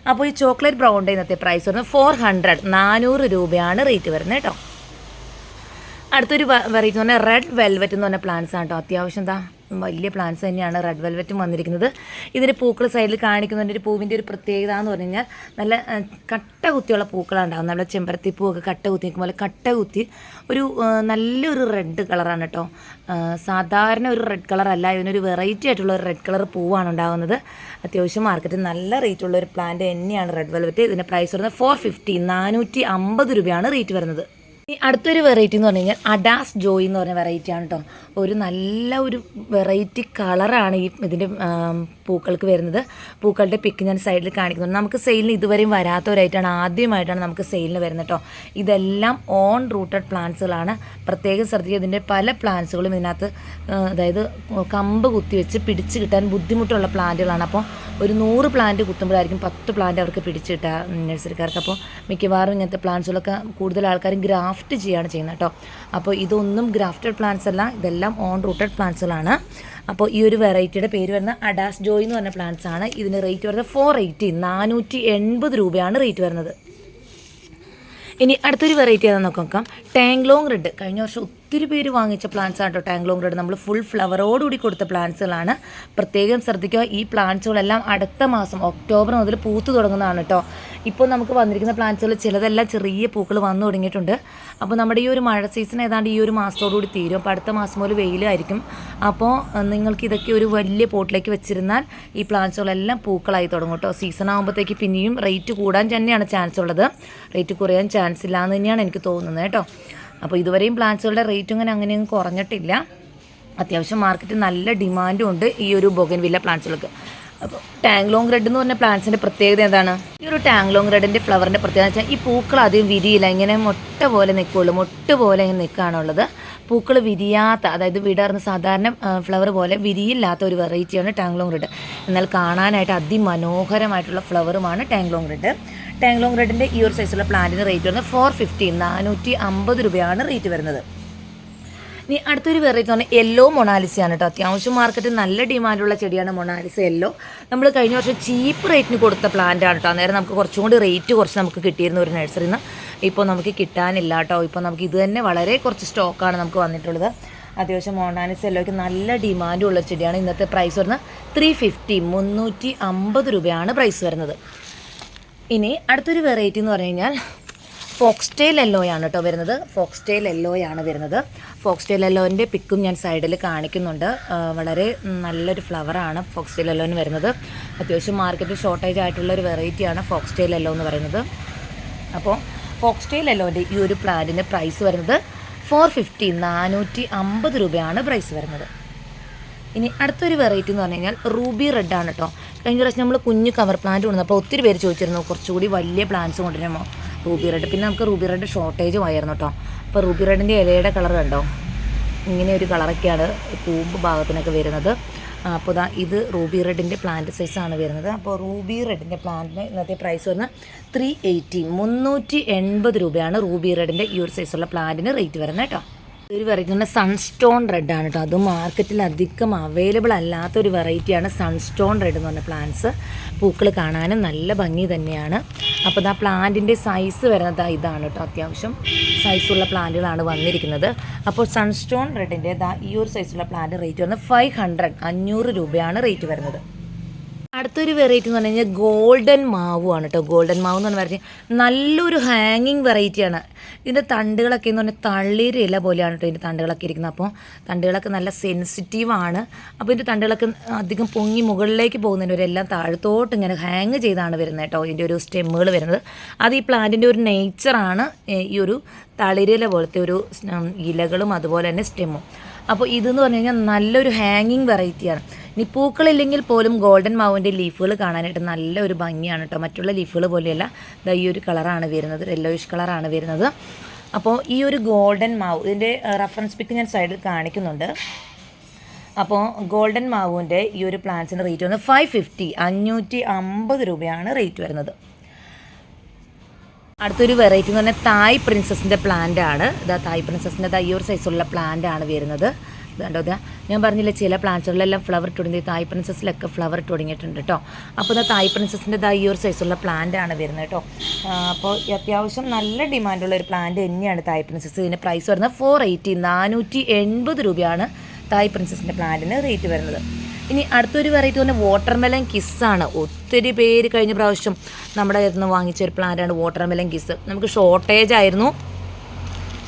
അപ്പോൾ ഈ ചോക്ലേറ്റ് ബ്രൗണിന്റെ ഇന്നത്തെ പ്രൈസ് വരുന്നത് ഫോർ ഹൺഡ്രഡ് നാനൂറ് രൂപയാണ് റേറ്റ് വരുന്നത് കേട്ടോ. അടുത്തൊരു വെറൈറ്റി എന്ന് പറഞ്ഞാൽ റെഡ് വെൽവെറ്റ് എന്ന് പറഞ്ഞ പ്ലാന്റ്സ് ആണ് കേട്ടോ. അത്യാവശ്യം എന്താ വലിയ പ്ലാന്റ്സ് തന്നെയാണ് റെഡ് വെൽവെറ്റും വന്നിരിക്കുന്നത്. ഇതിന്റെ പൂക്കൾ സൈഡിൽ കാണിക്കുന്നതിന്റെ ഒരു പൂവിന്റെ ഒരു പ്രത്യേകത എന്ന് പറഞ്ഞു കഴിഞ്ഞാൽ നല്ല കട്ട കുത്തിയുള്ള പൂക്കളാണ് ഉണ്ടാകുന്നത് നമ്മുടെ ചെമ്പരത്തി പൂവൊക്കെ കട്ട കുത്തി നിൽക്കുമ്പോൾ കട്ട കുത്തി ഒരു നല്ലൊരു റെഡ് കളറാണ് കേട്ടോ സാധാരണ ഒരു റെഡ് കളർ അല്ല ഇതിനൊരു വെറൈറ്റി ആയിട്ടുള്ള ഒരു റെഡ് കളർ പൂവാണ് ഉണ്ടാകുന്നത് അത്യാവശ്യം മാർക്കറ്റിൽ നല്ല റേറ്റ് ഉള്ള ഒരു പ്ലാന്റ് തന്നെയാണ് റെഡ് വെൽവെറ്റ് ഇതിന്റെ പ്രൈസ് വരുന്നത് ഫോർ ഫിഫ്റ്റി നാനൂറ്റി അമ്പത് രൂപയാണ് റേറ്റ് വരുന്നത്. ഈ അടുത്തൊരു വെറൈറ്റി എന്ന് പറഞ്ഞു കഴിഞ്ഞാൽ അഡാസ് ജോയ് എന്ന് പറഞ്ഞ വെറൈറ്റി ആണ് കേട്ടോ ഒരു നല്ല ഒരു വെറൈറ്റി കളറാണ് ഈ ഇതിന്റെ പൂക്കൾക്ക് വരുന്നത്. പൂക്കളുടെ പിക്ക് ഞാൻ സൈഡിൽ കാണിക്കുന്നുണ്ട്. നമുക്ക് സെയിലിന് ഇതുവരെയും വരാത്തവരായിട്ടാണ് ആദ്യമായിട്ടാണ് നമുക്ക് സെയിലിന് വരുന്നത് കേട്ടോ ഇതെല്ലാം ഓൺ റൂട്ടഡ് പ്ലാന്റ്സുകളാണ് പ്രത്യേകം ശ്രദ്ധിക്കുക. ഇതിന്റെ പല പ്ലാന്റ്സുകളും ഇതിനകത്ത് അതായത് കമ്പ് കുത്തിവെച്ച് പിടിച്ച് കിട്ടാൻ ബുദ്ധിമുട്ടുള്ള പ്ലാന്റുകളാണ് അപ്പോൾ ഒരു നൂറ് പ്ലാന്റ് കുത്തുമ്പോഴായിരിക്കും പത്ത് പ്ലാന്റ് അവർക്ക് പിടിച്ച് കിട്ടുക നഴ്സറിക്കാർക്ക് അപ്പോൾ മിക്കവാറും ഇങ്ങനത്തെ പ്ലാന്റ്സുകളൊക്കെ കൂടുതൽ ആൾക്കാരും ഗ്രാഫ്റ്റ് ചെയ്യുകയാണ് ചെയ്യുന്നത് കേട്ടോ. അപ്പോൾ ഇതൊന്നും ഗ്രാഫ്റ്റഡ് പ്ലാന്റ്സ് അല്ല ഇതെല്ലാം ഓൺ റൂട്ടഡ് പ്ലാന്റ്സുകളാണ് അപ്പോൾ ഈ ഒരു വെറൈറ്റിയുടെ പേര് വരുന്ന അഡാസ് ജോയ് എന്ന് പറഞ്ഞ പ്ലാന്റ്സ് ആണ്. ഇതിന് റേറ്റ് വരുന്നത് ഫോർ എയ്റ്റി നാനൂറ്റി എൺപത് രൂപയാണ് റേറ്റ് വരുന്നത്. ഇനി അടുത്തൊരു വെറൈറ്റി ഏതാണെന്ന് നോക്കാം. ടാങ്ലോങ് റെഡ് കഴിഞ്ഞ വർഷം ഒത്തിരി പേര് വാങ്ങിച്ച പ്ലാന്റ്സ് ആണ് കേട്ടോ ടാങ്ലോങ് റെഡ് നമ്മൾ ഫുൾ ഫ്ലവറോടുകൂടി കൊടുത്ത പ്ലാന്റ്സുകളാണ് പ്രത്യേകം ശ്രദ്ധിക്കുക ഈ പ്ലാന്റ്സുകളെല്ലാം അടുത്ത മാസം ഒക്ടോബർ മുതൽ പൂത്ത് തുടങ്ങുന്നതാണ് കേട്ടോ ഇപ്പോൾ നമുക്ക് വന്നിരിക്കുന്ന പ്ലാന്റ്സുകൾ ചിലതെല്ലാം ചെറിയ പൂക്കൾ വന്നു തുടങ്ങിയിട്ടുണ്ട്. അപ്പോൾ നമ്മുടെ ഈ ഒരു മഴ സീസൺ ഏതാണ്ട് ഈ ഒരു മാസത്തോടുകൂടി തീരും. അപ്പോൾ അടുത്ത മാസം മുതൽ വെയിലായിരിക്കും. അപ്പോൾ നിങ്ങൾക്ക് ഇതൊക്കെ ഒരു വലിയ പോട്ടിലേക്ക് വെച്ചിരുന്നാൽ ഈ പ്ലാന്റ്സുകളെല്ലാം പൂക്കളായി തുടങ്ങും കേട്ടോ സീസൺ ആകുമ്പോഴത്തേക്ക് പിന്നെയും റേറ്റ് കൂടാൻ തന്നെയാണ് ചാൻസ് ഉള്ളത്. റേറ്റ് കുറയാൻ ചാൻസ് ഇല്ല എന്ന് തന്നെയാണ് എനിക്ക് തോന്നുന്നത് കേട്ടോ അപ്പോൾ ഇതുവരെയും പ്ലാന്റ്സുകളുടെ റേറ്റും ഇങ്ങനെ അങ്ങനെയൊന്നും കുറഞ്ഞിട്ടില്ല. അത്യാവശ്യം മാർക്കറ്റ് നല്ല ഡിമാൻഡും ഉണ്ട് ഈ ഒരു ബൊഗൻവില്ല പ്ലാന്റ്സുകൾക്ക് അപ്പോൾ ടാങ്ലോങ് റെഡ് എന്ന് പറഞ്ഞ പ്ലാന്റ്സിന്റെ പ്രത്യേകത എന്താണ്? ഈ ഒരു ടാങ്ലോങ് റെഡിന്റെ ഫ്ലവറിന്റെ പ്രത്യേകത വെച്ചാൽ ഈ പൂക്കൾ അധികം വിരിയില്ല. ഇങ്ങനെ മുട്ട പോലെ നിൽക്കുകയുള്ളൂ മുട്ട പോലെ ഇങ്ങനെ നിൽക്കുകയാണുള്ളത് പൂക്കൾ വിരിയാത്ത അതായത് വിടർന്ന് സാധാരണ ഫ്ലവർ പോലെ വിരിയില്ലാത്ത ഒരു വെറൈറ്റിയാണ് ടാങ്ലോങ് റെഡ് എന്നാൽ കാണാനായിട്ട് അതിമനോഹരമായിട്ടുള്ള ഫ്ലവറുമാണ് ടാങ്ലോങ് റെഡ് ടാങ്ലോങ് റെഡിന്റെ ഈ ഒരു സൈസുള്ള പ്ലാന്റിന് റേറ്റ് വരുന്നത് ഫോർ ഫിഫ്റ്റി നാനൂറ്റി അമ്പത് രൂപയാണ് റേറ്റ് വരുന്നത്. ഇനി അടുത്തൊരു വെറൈറ്റി പറഞ്ഞാൽ യെല്ലോ മൊണാലിസയാണ് കേട്ടോ അത്യാവശ്യം മാർക്കറ്റിൽ നല്ല ഡിമാൻഡുള്ള ചെടിയാണ് മൊണാലിസ യെല്ലോ നമ്മൾ കഴിഞ്ഞ വർഷം ചീപ്പ് റേറ്റിന് കൊടുത്ത പ്ലാന്റ് ആണ് കേട്ടോ അന്നേരം നമുക്ക് കുറച്ചും കൂടി റേറ്റ് കുറച്ച് നമുക്ക് കിട്ടിയിരുന്ന ഒരു നഴ്സറിയിൽ നിന്ന് ഇപ്പോൾ നമുക്ക് കിട്ടാനില്ല കേട്ടോ ഇപ്പോൾ നമുക്ക് ഇത് തന്നെ വളരെ കുറച്ച് സ്റ്റോക്കാണ് നമുക്ക് വന്നിട്ടുള്ളത്. അത്യാവശ്യം മൊണാലിസ യെല്ലോയ്ക്ക് നല്ല ഡിമാൻഡുള്ള ചെടിയാണ്. ഇന്നത്തെ പ്രൈസ് വരുന്നത് ത്രീ ഫിഫ്റ്റി മുന്നൂറ്റി അമ്പത് രൂപയാണ് പ്രൈസ് വരുന്നത്. ഇനി അടുത്തൊരു വെറൈറ്റി എന്ന് പറഞ്ഞു കഴിഞ്ഞാൽ ഫോക്സ്റ്റെയിൽ യെല്ലോയാണ് കേട്ടോ വരുന്നത്. ഫോക്സ്റ്റെയിൽ യെല്ലോയാണ് വരുന്നത്. ഫോക്സ്റ്റെയിൽ യെല്ലോന്റെ പിക്കും ഞാൻ സൈഡിൽ കാണിക്കുന്നുണ്ട്. വളരെ നല്ലൊരു ഫ്ലവറാണ് ഫോക്സ്റ്റെയിൽ യെല്ലോന് വരുന്നത്. അത്യാവശ്യം മാർക്കറ്റിൽ ഷോർട്ടേജ് ആയിട്ടുള്ള ഒരു വെറൈറ്റിയാണ് ഫോക്സ്റ്റെയിൽ യെല്ലോ എന്ന് പറയുന്നത്. അപ്പോൾ ഫോക്സ്റ്റെയിൽ യെല്ലോന്റെ ഈ ഒരു പ്ലാന്റിന്റെ പ്രൈസ് വരുന്നത് ഫോർ ഫിഫ്റ്റി നാനൂറ്റി അമ്പത് രൂപയാണ് പ്രൈസ് വരുന്നത്. ഇനി അടുത്തൊരു വെറൈറ്റി എന്ന് പറഞ്ഞു കഴിഞ്ഞാൽ റൂബി ആണ് കേട്ടോ കഴിഞ്ഞ പ്രാവശ്യം നമ്മൾ കുഞ്ഞു കവർ പ്ലാന്റ് കൊണ്ടു അപ്പോൾ ഒത്തിരി പേര് ചോദിച്ചിരുന്നു കുറച്ചുകൂടി വലിയ പ്ലാന്റ്സ് കൊണ്ടുവരുമോ റൂബി റെഡ്. പിന്നെ നമുക്ക് റൂബി റെഡ് ഷോർട്ടേജും ആയിരുന്നു കേട്ടോ അപ്പോൾ റൂബി റെഡിന്റെ ഇലയുടെ കളർ കണ്ടോ? ഇങ്ങനെ ഒരു കളറൊക്കെയാണ് പൂമ്പ് ഭാഗത്തിനൊക്കെ വരുന്നത്. അപ്പോൾ ഇതാ ഇത് റൂബി റെഡിന്റെ പ്ലാന്റ് സൈസാണ് വരുന്നത്. അപ്പോൾ റൂബി റെഡിന്റെ പ്ലാന്റിന് ഇന്നത്തെ പ്രൈസ് വരുന്നത് ത്രീ എയ്റ്റി മുന്നൂറ്റി എൺപത് രൂപയാണ് റൂബി റെഡിന്റെ ഈ ഒരു സൈസുള്ള പ്ലാന്റിന് റേറ്റ് വരുന്നത് കേട്ടോ ഒരു വെറൈറ്റി സൺസ്റ്റോൺ റെഡ് ആണ് കേട്ടോ അത് മാർക്കറ്റിൽ അധികം അവൈലബിൾ അല്ലാത്ത ഒരു വെറൈറ്റിയാണ് സൺസ്റ്റോൺ റെഡ് എന്ന് പറഞ്ഞ പ്ലാന്റ്സ് പൂക്കൾ കാണാനും നല്ല ഭംഗി തന്നെയാണ്. അപ്പോൾ ആ പ്ലാന്റിന്റെ സൈസ് വരുന്നത് ഇതാണ് കേട്ടോ അത്യാവശ്യം. സൈസുള്ള പ്ലാന്റുകളാണ് വന്നിരിക്കുന്നത്. അപ്പോൾ സൺസ്റ്റോൺ റെഡിന്റെ ഈ ഒരു സൈസുള്ള പ്ലാന്റ് റേറ്റ് വരുന്നത് ഫൈവ് ഹൺഡ്രഡ് അഞ്ഞൂറ് രൂപയാണ് റേറ്റ് വരുന്നത്. അടുത്തൊരു വെറൈറ്റി എന്ന് പറഞ്ഞു കഴിഞ്ഞാൽ ഗോൾഡൻ മാവുമാണ് കേട്ടോ ഗോൾഡൻ മാവ് എന്ന് പറഞ്ഞാൽ നല്ലൊരു ഹാങ്ങിങ് വെറൈറ്റിയാണ് ഇതിന്റെ തണ്ടുകളൊക്കെ എന്ന് പറഞ്ഞാൽ തള്ളിയൊരു ഇല പോലെയാണ് കേട്ടോ ഇതിന്റെ തണ്ടുകളൊക്കെ ഇരിക്കുന്നത്. അപ്പോൾ തണ്ടുകളൊക്കെ നല്ല സെൻസിറ്റീവാണ് അപ്പോൾ ഇതിന്റെ തണ്ടുകളൊക്കെ അധികം പൊങ്ങി മുകളിലേക്ക് പോകുന്നതിന് ഒരു എല്ലാം താഴത്തോട്ട് ഇങ്ങനെ ഹാങ് ചെയ്താണ് വരുന്നത് കേട്ടോ ഇതിന്റെ ഒരു സ്റ്റെമ്മുകൾ വരുന്നത്. അത് ഈ പ്ലാന്റിന്റെ ഒരു നേച്ചറാണ് ഈ ഒരു തളിരില പോലത്തെ ഒരു ഇലകളും അതുപോലെ തന്നെ സ്റ്റെമ്മും അപ്പോൾ ഇതെന്ന് പറഞ്ഞു കഴിഞ്ഞാൽ നല്ലൊരു ഹാങ്ങിങ് വെറൈറ്റിയാണ് ഇനി പൂക്കളില്ലെങ്കിൽ പോലും ഗോൾഡൻ മാവിന്റെ ലീഫുകൾ കാണാനായിട്ട് നല്ല ഒരു ഭംഗിയാണ് കേട്ടോ മറ്റുള്ള ലീഫുകൾ പോലെയല്ല. ദാ ഈ ഒരു കളറാണ് വരുന്നത്. യെല്ലോയിഷ് കളറാണ് വരുന്നത്. അപ്പോൾ ഈ ഒരു ഗോൾഡൻ മാവ് ഇതിന്റെ റഫറൻസ് പിക്ക് ഞാൻ സൈഡിൽ കാണിക്കുന്നുണ്ട്. അപ്പോൾ ഗോൾഡൻ മാവിന്റെ ഈ ഒരു പ്ലാന്റ്സിന്റെ റേറ്റ് വന്ന് ഫൈവ് ഫിഫ്റ്റി അഞ്ഞൂറ്റി അമ്പത് രൂപയാണ് റേറ്റ് വരുന്നത്. അടുത്തൊരു വെറൈറ്റി എന്ന് പറഞ്ഞാൽ തായ് പ്രിൻസസിന്റെ പ്ലാന്റ് ആണ്. ഇതാ തായ് പ്രിൻസസിന്റെ ഈ ഒരു സൈസുള്ള പ്ലാന്റ് ആണ് വരുന്നത്. ഇതുണ്ടോ ഇതാ ഞാൻ പറഞ്ഞില്ല ചില പ്ലാന്റ്സുകളിലെല്ലാം ഫ്ലവർ ഇട്ട് തുടങ്ങി. തായ് പ്രിൻസസിലൊക്കെ ഫ്ലവർ ഇട്ട് തുടങ്ങിയിട്ടുണ്ട് കേട്ടോ അപ്പോൾ ഇതാ തായ് പ്രിൻസസിന്റെ ഈ ഒരു സൈസുള്ള പ്ലാന്റ് ആണ് വരുന്നത് കേട്ടോ അപ്പോൾ അത്യാവശ്യം നല്ല ഡിമാൻഡുള്ള ഒരു പ്ലാന്റ് തന്നെയാണ് തായ് പ്രിൻസസ് ഇതിന്റെ പ്രൈസ് വരുന്നത് ഫോർ എയ്റ്റി നാനൂറ്റി എൺപത് രൂപയാണ് തായ് പ്രിൻസസിന്റെ പ്ലാന്റിന് റേറ്റ് വരുന്നത്. ഇനി അടുത്തൊരു വെറൈറ്റി പറഞ്ഞാൽ വാട്ടർമെലൻ കിസ്സാണ് ഒത്തിരി പേര് കഴിഞ്ഞ പ്രാവശ്യം നമ്മുടെ ഇരുന്ന് വാങ്ങിച്ച ഒരു പ്ലാന്റാണ് വാട്ടർമെലൻ കിസ് നമുക്ക് ഷോർട്ടേജ് ആയിരുന്നു.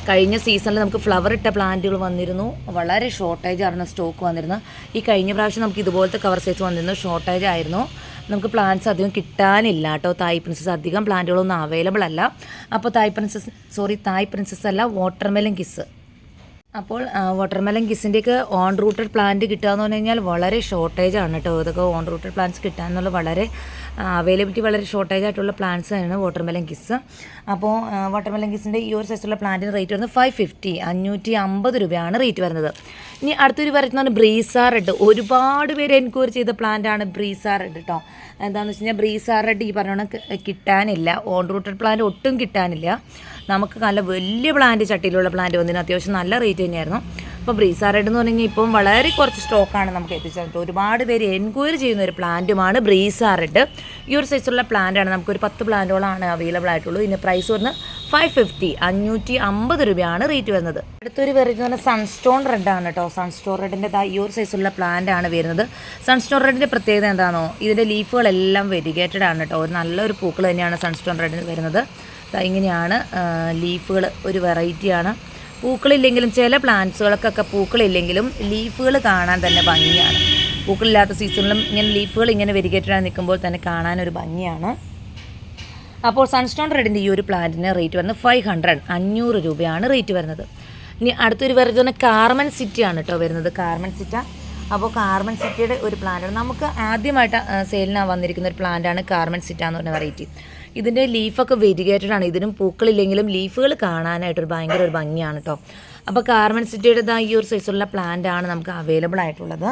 കഴിഞ്ഞ സീസണിൽ നമുക്ക് ഫ്ലവർ ഇട്ട പ്ലാന്റുകൾ വന്നിരുന്നു. വളരെ ഷോർട്ടേജ് ആയിരുന്നു സ്റ്റോക്ക് വന്നിരുന്നു ഈ കഴിഞ്ഞ പ്രാവശ്യം നമുക്ക് ഇതുപോലത്തെ കവർ സൈസ് വന്നിരുന്നു. ഷോർട്ടേജ് ആയിരുന്നു. നമുക്ക് പ്ലാന്റ്സ് അധികം കിട്ടാനില്ല കേട്ടോ. തായ് പ്രിൻസസ് അധികം പ്ലാന്റുകളൊന്നും അവൈലബിൾ അല്ല. അപ്പോൾ Thai princess sorry Thai princess അല്ല വാട്ടർമെലൻ കിസ് അപ്പോൾ വാട്ടർമെലൻ കിസിന്റെയൊക്കെ ഓൺ റൂട്ടഡ് പ്ലാന്റ് കിട്ടുക എന്ന് പറഞ്ഞു കഴിഞ്ഞാൽ വളരെ ഷോർട്ടേജ് ആണ് കേട്ടോ ഇതൊക്കെ ഓൺ റൂട്ടഡ് പ്ലാന്റ്സ് കിട്ടുക എന്നുള്ള വളരെ അവൈലബിലിറ്റി വളരെ ഷോർട്ടേജ് ആയിട്ടുള്ള പ്ലാന്റ്സ് ആണ് വാട്ടർമെലൻ കിസ് അപ്പോൾ വാട്ടർമെലൻ കിസിന്റെ ഈ ഒരു സൈസുള്ള പ്ലാന്റിന് റേറ്റ് വരുന്നത് ഫൈവ് ഫിഫ്റ്റി അഞ്ഞൂറ്റി അമ്പത് രൂപയാണ് റേറ്റ് വരുന്നത്. ഇനി അടുത്തൊരു പറഞ്ഞാൽ ബ്രീസാർ റെഡ്. ഒരുപാട് പേര് എൻക്വയറി ചെയ്ത പ്ലാന്റ് ആണ് ബ്രീസാർ റെഡ് കേട്ടോ എന്താണെന്ന് വെച്ച് കഴിഞ്ഞാൽ ബ്രീസാർ റെഡ് ഈ പറഞ്ഞ കിട്ടാനില്ല. ഓൺ റൂട്ടഡ് പ്ലാന്റ് ഒട്ടും കിട്ടാനില്ല. നമുക്ക് നല്ല വലിയ പ്ലാന്റ് ചട്ടിയിലുള്ള പ്ലാന്റ് വന്നതിന് അത്യാവശ്യം നല്ല റേറ്റ് തന്നെയായിരുന്നു. അപ്പോൾ ബ്രീസാറേഡ് എന്ന് പറഞ്ഞാൽ ഇപ്പം വളരെ കുറച്ച് സ്റ്റോക്കാണ് നമുക്ക് എത്തിച്ചത്. ഒരുപാട് പേര് എൻക്വയറി ചെയ്യുന്ന ഒരു പ്ലാന്റുമാണ് ബ്രീസാറെഡ് ഈ ഒരു സൈസുള്ള പ്ലാന്റാണ് നമുക്കൊരു പത്ത് പ്ലാന്റുകളാണ് അവൈലബിൾ ആയിട്ടുള്ളൂ. ഇതിന്റെ പ്രൈസ് വരുന്നത് ഫൈവ് ഫിഫ്റ്റി അഞ്ഞൂറ്റി അമ്പത് രൂപയാണ് റേറ്റ് വരുന്നത്. അടുത്തൊരു വെറൈറ്റി എന്ന് പറഞ്ഞാൽ സൺസ്റ്റോൺ റെഡ് ആണ് കേട്ടോ സൺസ്റ്റോൺ റെഡിന്റെ ഈ ഒരു സൈസുള്ള പ്ലാന്റ് ആണ് വരുന്നത്. സൺസ്റ്റോൺ റെഡിന്റെ പ്രത്യേകത എന്താണോ ഇതിന്റെ ലീഫുകളെല്ലാം വെരിഗേറ്റഡ് ആണ് കേട്ടോ ഒരു നല്ലൊരു പൂക്കൾ തന്നെയാണ് സൺസ്റ്റോൺ റെഡിന് വരുന്നത്. ഇങ്ങനെയാണ് ലീഫുകൾ ഒരു വെറൈറ്റിയാണ് പൂക്കളില്ലെങ്കിലും ചില പ്ലാന്റ്സുകൾക്കൊക്കെ പൂക്കളില്ലെങ്കിലും ലീഫുകൾ കാണാൻ തന്നെ ഭംഗിയാണ്. പൂക്കളില്ലാത്ത സീസണിലും ഇങ്ങനെ ലീഫുകൾ ഇങ്ങനെ വെരിഗേറ്റഡ് നിൽക്കുമ്പോൾ തന്നെ കാണാൻ ഒരു ഭംഗിയാണ്. അപ്പോൾ സൺസ്റ്റോൺ റെഡിന്റെ ഈ ഒരു പ്ലാന്റിന് റേറ്റ് വരുന്നത് ഫൈവ് ഹൺഡ്രഡ് അഞ്ഞൂറ് രൂപയാണ് റേറ്റ് വരുന്നത്. ഇനി അടുത്തൊരു തന്നെ കാർമൻ സിറ്റിയാണ് കേട്ടോ വരുന്നത് കാർമൻ സിറ്റ അപ്പോൾ കാർമൻ സിറ്റിയുടെ ഒരു പ്ലാന്റാണ് നമുക്ക് ആദ്യമായിട്ട് സെയിലിനാണ് വന്നിരിക്കുന്ന ഒരു പ്ലാന്റാണ് കാർമൻ സിറ്റ എന്ന് പറഞ്ഞ വെറൈറ്റി ഇതിന്റെ ലീഫൊക്കെ വെരിഗേറ്റഡ് ആണ് ഇതിനും പൂക്കളില്ലെങ്കിലും ലീഫുകൾ കാണാനായിട്ടൊരു ഭയങ്കര ഒരു ഭംഗിയാണ് കേട്ടോ അപ്പോൾ കാർമൻ സിറ്റിയുടെ ഈ ഒരു സൈസുള്ള പ്ലാന്റ് ആണ് നമുക്ക് അവൈലബിൾ ആയിട്ടുള്ളത്.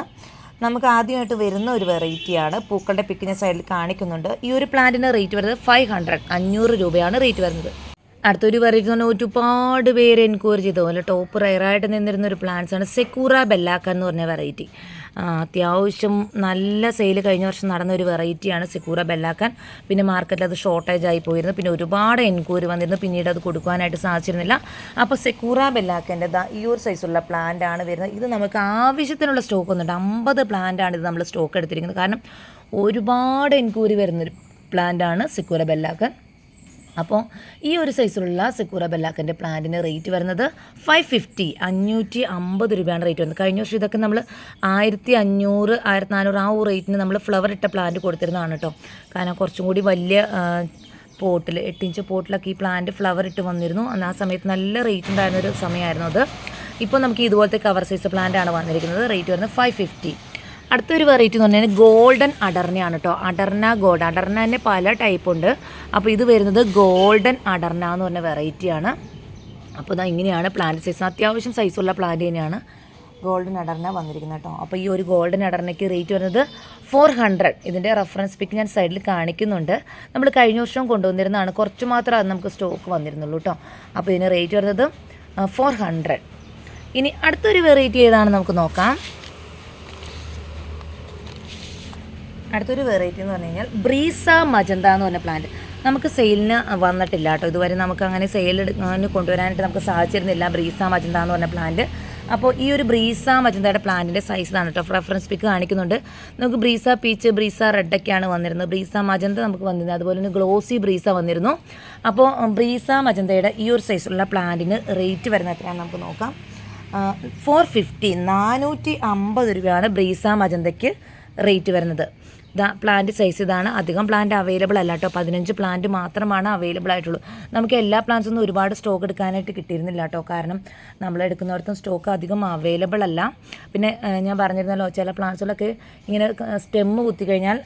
നമുക്ക് ആദ്യമായിട്ട് വരുന്ന ഒരു വെറൈറ്റിയാണ് പൂക്കളുടെ പിക്കിന് സൈഡിൽ കാണിക്കുന്നുണ്ട്. ഈ ഒരു പ്ലാന്റിന് റേറ്റ് വരുന്നത് ഫൈവ് ഹൺഡ്രഡ് അഞ്ഞൂറ് രൂപയാണ് റേറ്റ് വരുന്നത്. അടുത്തൊരു വെറൈറ്റി എന്ന് പറഞ്ഞാൽ ഒരുപാട് പേര് എൻക്വയറി ചെയ്തു. അതുപോലെ ടോപ്പ് റയറായിട്ട് നിന്നിരുന്ന ഒരു പ്ലാന്റ്സ് ആണ് സെക്കൂറ ബെല്ലാക്ക എന്ന് പറഞ്ഞ വെറൈറ്റി അത്യാവശ്യം നല്ല സെയിൽ കഴിഞ്ഞ വർഷം നടന്ന ഒരു വെറൈറ്റിയാണ് സിക്കൂറ ബെല്ലാക്കാൻ പിന്നെ മാർക്കറ്റിൽ അത് ഷോർട്ടേജ് ആയി പോയിരുന്നു. പിന്നെ ഒരുപാട് എൻക്വയറി വന്നിരുന്നു. പിന്നീട് അത് കൊടുക്കാനായിട്ട് സാധിച്ചിരുന്നില്ല. അപ്പോൾ സെക്കൂറ ബെല്ലാക്കന്റെ ഈ ഒരു സൈസുള്ള പ്ലാന്റ് ആണ് വരുന്നത്. ഇത് നമുക്ക് ആവശ്യത്തിനുള്ള സ്റ്റോക്ക് ഒന്നുണ്ട്. അമ്പത് പ്ലാന്റാണ് ഇത് നമ്മൾ സ്റ്റോക്ക് എടുത്തിരിക്കുന്നത്. കാരണം ഒരുപാട് എൻക്വയറി വരുന്നൊരു പ്ലാന്റ് ആണ് സെക്കൂറ ബെല്ലാക്കൻ അപ്പോൾ ഈ ഒരു സൈസിലുള്ള സെക്കൂറ ബെല്ലാക്കിന്റെ പ്ലാന്റിന് റേറ്റ് വരുന്നത് ഫൈവ് ഫിഫ്റ്റി അഞ്ഞൂറ്റി അമ്പത് രൂപയാണ് റേറ്റ് വരുന്നത്. കഴിഞ്ഞ വർഷം ഇതൊക്കെ നമ്മൾ ആയിരത്തി അഞ്ഞൂറ് ആയിരത്തി നാനൂറ് ആ റേറ്റിന് നമ്മൾ ഫ്ലവർ ഇട്ട പ്ലാന്റ് കൊടുത്തിരുന്നതാണ് കേട്ടോ കാരണം കുറച്ചും കൂടി വലിയ പോട്ടിൽ എട്ട് ഇഞ്ച് പോട്ടിലൊക്കെ ഈ പ്ലാന്റ് ഫ്ലവർ ഇട്ട് വന്നിരുന്നു. അന്ന് ആ സമയത്ത് നല്ല റേറ്റ് ഉണ്ടായിരുന്ന ഒരു സമയമായിരുന്നു അത്. ഇപ്പോൾ നമുക്ക് ഇതുപോലത്തെ കവർ സൈസ് പ്ലാന്റ് ആണ് വന്നിരിക്കുന്നത്. റേറ്റ് വരുന്നത് ഫൈവ് ഫിഫ്റ്റി അടുത്തൊരു വെറൈറ്റി എന്ന് പറഞ്ഞാൽ ഗോൾഡൻ അടർനയാണ് കേട്ടോ അടർന ഗോൾഡ് തന്നെ പല ടൈപ്പ് ഉണ്ട്. അപ്പോൾ ഇത് വരുന്നത് ഗോൾഡൻ അടർന എന്ന് പറഞ്ഞ വെറൈറ്റിയാണ് അപ്പോൾ ഇതാ ഇങ്ങനെയാണ് പ്ലാന്റ് സൈസ് അത്യാവശ്യം സൈസുള്ള പ്ലാന്റ് തന്നെയാണ് ഗോൾഡൻ അടർന വന്നിരിക്കുന്നത് കേട്ടോ അപ്പോൾ ഈ ഒരു ഗോൾഡൻ അടർനയ്ക്ക് റേറ്റ് വരുന്നത് ഫോർ ഹൺഡ്രഡ് ഇതിന്റെ റെഫറൻസ് പിക്ക് ഞാൻ സൈഡിൽ കാണിക്കുന്നുണ്ട്. നമ്മൾ കഴിഞ്ഞ വർഷം കൊണ്ടുവന്നിരുന്നതാണ്. കുറച്ച് മാത്രമേ അത് നമുക്ക് സ്റ്റോക്ക് വന്നിരുന്നുള്ളൂ കേട്ടോ അപ്പോൾ ഇതിന് റേറ്റ് വരുന്നത് ഫോർ ഹൺഡ്രഡ് ഇനി അടുത്തൊരു വെറൈറ്റി ഏതാണ് നമുക്ക് നോക്കാം. അടുത്തൊരു വെറൈറ്റി എന്ന് പറഞ്ഞു കഴിഞ്ഞാൽ ബ്രീസ മജന്ത എന്ന് പറഞ്ഞ പ്ലാന്റ് നമുക്ക് സെയിലിന് വന്നിട്ടില്ല കേട്ടോ. ഇതുവരെ നമുക്ക് അങ്ങനെ സെയിൽ കൊണ്ടുവരാനായിട്ട് നമുക്ക് സാധിച്ചിരുന്നില്ല ബ്രീസ മജന്ത എന്ന് പറഞ്ഞ പ്ലാന്റ് അപ്പോൾ ഈ ഒരു ബ്രീസ മജന്തയുടെ പ്ലാന്റിന്റെ സൈസ് ആണ് കേട്ടോ. റെഫറൻസ് പിക്ക് കാണിക്കുന്നുണ്ട്. നമുക്ക് ബ്രീസ പീച്ച് ബ്രീസ റെഡൊക്കെയാണ് വന്നിരുന്നത്. ബ്രീസ മജന്ത നമുക്ക് വന്നിരുന്നത്. അതുപോലെ തന്നെ ഗ്ലോസി ബ്രീസ വന്നിരുന്നു. അപ്പോൾ ബ്രീസ മജന്തയുടെ ഈ ഒരു സൈസുള്ള പ്ലാന്റിന് റേറ്റ് വരുന്ന എത്രയാണ് നമുക്ക് നോക്കാം. ഫോർ ഫിഫ്റ്റി നാനൂറ്റി അമ്പത് രൂപയാണ് ബ്രീസ മജന്തയ്ക്ക് റേറ്റ് വരുന്നത്. ഇതാ പ്ലാന്റ് സൈസ് ഇതാണ്. അധികം പ്ലാന്റ് അവൈലബിൾ അല്ല കേട്ടോ പതിനഞ്ച് പ്ലാന്റ് മാത്രമാണ് അവൈലബിൾ ആയിട്ടുള്ളൂ. നമുക്ക് എല്ലാ പ്ലാന്റ്സൊന്നും ഒരുപാട് സ്റ്റോക്ക് എടുക്കാനായിട്ട് കിട്ടിയിരുന്നില്ല കേട്ടോ കാരണം നമ്മൾ എടുക്കുന്നവർക്കും സ്റ്റോക്ക് അധികം അവൈലബിൾ അല്ല. പിന്നെ ഞാൻ പറഞ്ഞിരുന്നല്ലോ ചില പ്ലാന്റ്സുകളൊക്കെ ഇങ്ങനെ സ്റ്റെമ്മ് കുത്തി കഴിഞ്ഞാൽ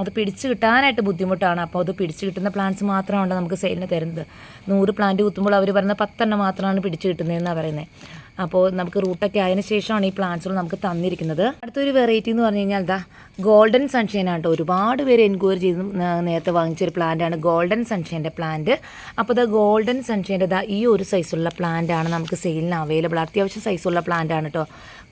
അത് പിടിച്ച് കിട്ടാനായിട്ട് ബുദ്ധിമുട്ടാണ്. അപ്പോൾ അത് പിടിച്ച് കിട്ടുന്ന പ്ലാന്റ്സ് മാത്രമാണ് നമുക്ക് സെയിലിന് തരുന്നത്. നൂറ് പ്ലാന്റ് കുത്തുമ്പോൾ അവർ പറയുന്നത് പത്തെണ്ണം മാത്രമാണ് പിടിച്ച് കിട്ടുന്നതെന്നാണ് പറയുന്നത് അപ്പോൾ നമുക്ക് റൂട്ടൊക്കെ ആയതിനു ശേഷമാണ് ഈ പ്ലാന്റ്സുകൾ നമുക്ക് തന്നിരിക്കുന്നത്. അടുത്തൊരു വെറൈറ്റി എന്ന് പറഞ്ഞു കഴിഞ്ഞാൽ ദാ ഗോൾഡൻ സൺഷൈൻ ആണ് കേട്ടോ. ഒരുപാട് പേര് എൻക്വയറി ചെയ്ത് നേരത്തെ വാങ്ങിച്ചൊരു പ്ലാന്റാണ് ഗോൾഡൻ സൺഷൈന്റെ പ്ലാന്റ് അപ്പോൾ ദാ ഗോൾഡൻ സൺഷൈന്റെ ഈ ഒരു സൈസുള്ള പ്ലാന്റ് ആണ് നമുക്ക് സെയിലിന് അവൈലബിൾ അത്യാവശ്യം സൈസുള്ള പ്ലാന്റ് ആണ് കേട്ടോ.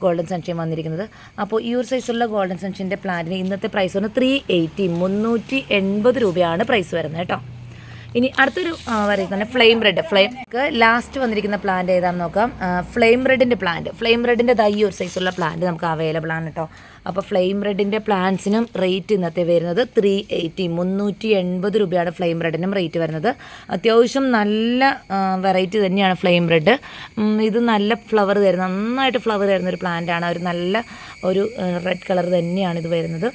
ഗോൾഡൻ സൺഷൈൻ വന്നിരിക്കുന്നത്. അപ്പോൾ ഈ ഒരു സൈസുള്ള ഗോൾഡൻ സൺഷൈന്റെ പ്ലാന്റിന് ഇന്നത്തെ പ്രൈസ് വന്ന് ത്രീ എയ്റ്റി മുന്നൂറ്റി എൺപത് രൂപയാണ് പ്രൈസ് വരുന്നത് കേട്ടോ. ഇനി അടുത്തൊരു വരയ്ക്കുന്ന ഫ്ലെയിം റെഡ് ഫ്ലെയിം ലാസ്റ്റ് വന്നിരിക്കുന്ന പ്ലാന്റ് ഏതാണെന്ന് നോക്കാം. ഫ്ലെയിം റെഡിന്റെ പ്ലാന്റ് ഫ്ലെയിം റെഡിന്റെ തൈ ഒരു സൈസുള്ള പ്ലാന്റ് നമുക്ക് അവൈലബിൾ ആണ് കേട്ടോ അപ്പോൾ ഫ്ലെയിം റെഡിന്റെ പ്ലാന്റ്സിനും റേറ്റ് ഇന്നത്തെ വരുന്നത് ത്രീ എയ്റ്റി മുന്നൂറ്റി എൺപത് രൂപയാണ് ഫ്ലെയിം റെഡിനും റേറ്റ് വരുന്നത്. അത്യാവശ്യം നല്ല വെറൈറ്റി തന്നെയാണ് ഫ്ലെയിം റെഡ് ഇത് നല്ല ഫ്ലവർ തരുന്ന നന്നായിട്ട് ഫ്ലവർ തരുന്ന ഒരു പ്ലാന്റ് ആണ്. ഒരു നല്ല ഒരു റെഡ് കളർ തന്നെയാണ് ഇത് വരുന്നത്.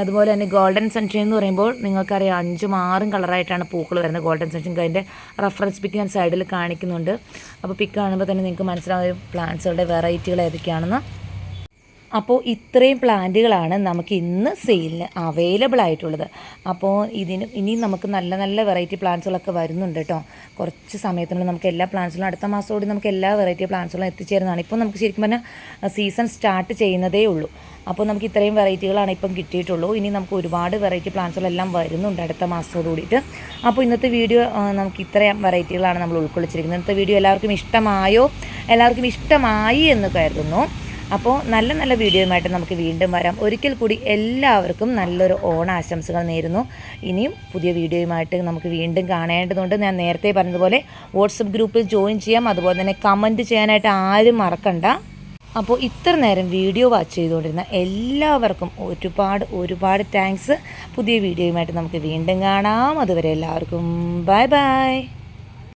അതുപോലെ തന്നെ ഗോൾഡൻ സെൻഷൻ എന്ന് പറയുമ്പോൾ നിങ്ങൾക്കറിയാം അഞ്ചും ആറും കളറായിട്ടാണ് പൂക്കൾ വരുന്നത് ഗോൾഡൻ സെൻഷൻ അതിന്റെ റഫറൻസ് പിക്ക് ഞാൻ സൈഡിൽ കാണിക്കുന്നുണ്ട്. അപ്പോൾ പിക്ക് കാണുമ്പോൾ തന്നെ നിങ്ങൾക്ക് മനസ്സിലാവും പ്ലാന്റ്സുകളുടെ വെറൈറ്റികൾ ഏതൊക്കെയാണെന്ന്. അപ്പോൾ ഇത്രയും പ്ലാന്റുകളാണ് നമുക്ക് ഇന്ന് സെയിലിന് അവൈലബിൾ ആയിട്ടുള്ളത്. അപ്പോൾ ഇതിന് ഇനി നമുക്ക് നല്ല നല്ല വെറൈറ്റി പ്ലാന്റ്സുകളൊക്കെ വരുന്നുണ്ട് കേട്ടോ. കുറച്ച് സമയത്തിനുള്ളിൽ നമുക്ക് എല്ലാ പ്ലാന്റ്സുകളും അടുത്ത മാസത്തോടെ നമുക്ക് എല്ലാ വെറൈറ്റി പ്ലാന്റ്സുകളും എത്തിച്ചേരുന്നതാണ്. ഇപ്പോൾ നമുക്ക് ശരിക്കും പറഞ്ഞാൽ സീസൺ സ്റ്റാർട്ട് ചെയ്യുന്നതേ ഉള്ളൂ. അപ്പോൾ നമുക്ക് ഇത്രയും വെറൈറ്റികളാണ് ഇപ്പം കിട്ടിയിട്ടുള്ളൂ. ഇനി നമുക്ക് ഒരുപാട് വെറൈറ്റി പ്ലാന്റ്സുകളെല്ലാം വരുന്നുണ്ട് അടുത്ത മാസത്തോട് കൂടിയിട്ട്. അപ്പോൾ ഇന്നത്തെ വീഡിയോ നമുക്ക് ഇത്രയും വെറൈറ്റികളാണ് നമ്മൾ ഉൾക്കൊള്ളിച്ചിരിക്കുന്നത്. ഇന്നത്തെ വീഡിയോ എല്ലാവർക്കും ഇഷ്ടമായോ? എല്ലാവർക്കും ഇഷ്ടമായി എന്ന് കരുതുന്നു. അപ്പോൾ നല്ല നല്ല വീഡിയോയുമായിട്ട് നമുക്ക് വീണ്ടും വരാം. ഒരിക്കൽ കൂടി എല്ലാവർക്കും നല്ലൊരു ഓണാശംസകൾ നേരുന്നു. ഇനിയും പുതിയ വീഡിയോയുമായിട്ട് നമുക്ക് വീണ്ടും കാണേണ്ടതുണ്ട്. ഞാൻ നേരത്തെ പറഞ്ഞതുപോലെ വാട്സപ്പ് ഗ്രൂപ്പിൽ ജോയിൻ ചെയ്യാം. അതുപോലെ തന്നെ കമന്റ് ചെയ്യാനായിട്ട് ആരും മറക്കണ്ട. അപ്പോൾ ഇത്ര നേരം വീഡിയോ വാച്ച് ചെയ്തുകൊണ്ടിരുന്ന എല്ലാവർക്കും ഒരുപാട് ഒരുപാട് താങ്ക്സ്. പുതിയ വീഡിയോയുമായിട്ട് നമുക്ക് വീണ്ടും കാണാം. അതുവരെ എല്ലാവർക്കും ബൈ ബൈ.